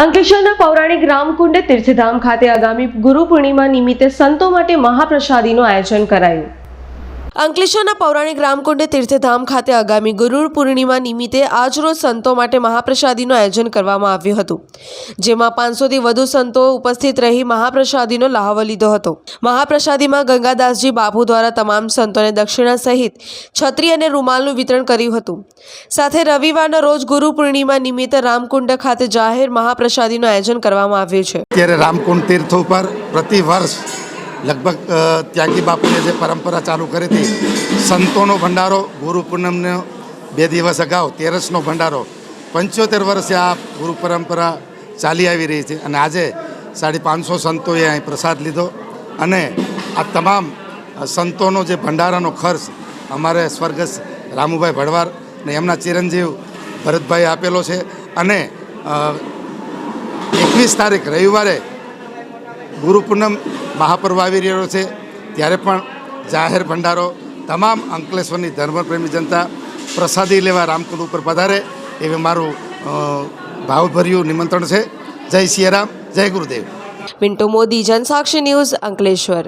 અંકલેશ્વરના પૌરાણિક રામકુંડ તીર્થધામ ખાતે આગામી ગુરુ પૂર્ણિમા નિમિત્તે સંતો માટે મહાપ્રસાદીનું આયોજન કરાયું. અંકલેશ્વરના પૌરાણિક રામકુંડ તીર્થધામ ખાતે આગામી ગુરુ પૂર્ણિમા નિમિત્તે આજરોજ સંતો માટે મહાપ્રસાદીનું આયોજન કરવામાં આવ્યું હતું, જેમાં પાંચસોથી વધુ સંતો ઉપસ્થિત રહી મહાપ્રસાદીનો લાહવો લીધો હતો. મહાપ્રસાદીમાં ગંગાદાસજી બાપુ દ્વારા તમામ સંતોને દક્ષિણા સહિત છત્રી અને રૂમાલનું વિતરણ કર્યું હતું. સાથે રવિવારના રોજ ગુરુ પૂર્ણિમા નિમિત્તે રામકુંડ ખાતે જાહેર મહાપ્રસાદીનું આયોજન કરવામાં આવ્યું છે. ત્યારે રામકુંડ તીર્થ ઉપર પ્રતિ વર્ષ લગભગ ત્યાગી બાપુએ જે પરંપરા ચાલુ કરી હતી, સંતોનો ભંડારો, ગુરુ પૂનમનો બે દિવસ અગાઉ તેરસનો ભંડારો, પંચોતેર વર્ષે આ ગુરુ પરંપરા ચાલી આવી રહી છે અને આજે સાડી પાંચસો સંતોએ અહીં પ્રસાદ લીધો અને આ તમામ સંતોનો જે ભંડારાનો ખર્ચ અમારે સ્વર્ગસ્થ રામુભાઈ ભડવાર ને એમના ચિરંજીવ ભરતભાઈ આપેલો છે અને એકવીસ તારીખ રવિવારે ગુરુ પૂનમ મહાપર્વ આવી રહ્યો છે. ત્યારે પણ જાહેર ભંડારો, તમામ અંકલેશ્વરની ધર્મપ્રેમી જનતા પ્રસાદી લેવા રામકુંડ ઉપર પધારે એવું મારું ભાવભર્યું નિમંત્રણ છે. જય સિયારામ, જય ગુરુદેવ. Minto Modi, Jansakshi news Ankleshwar.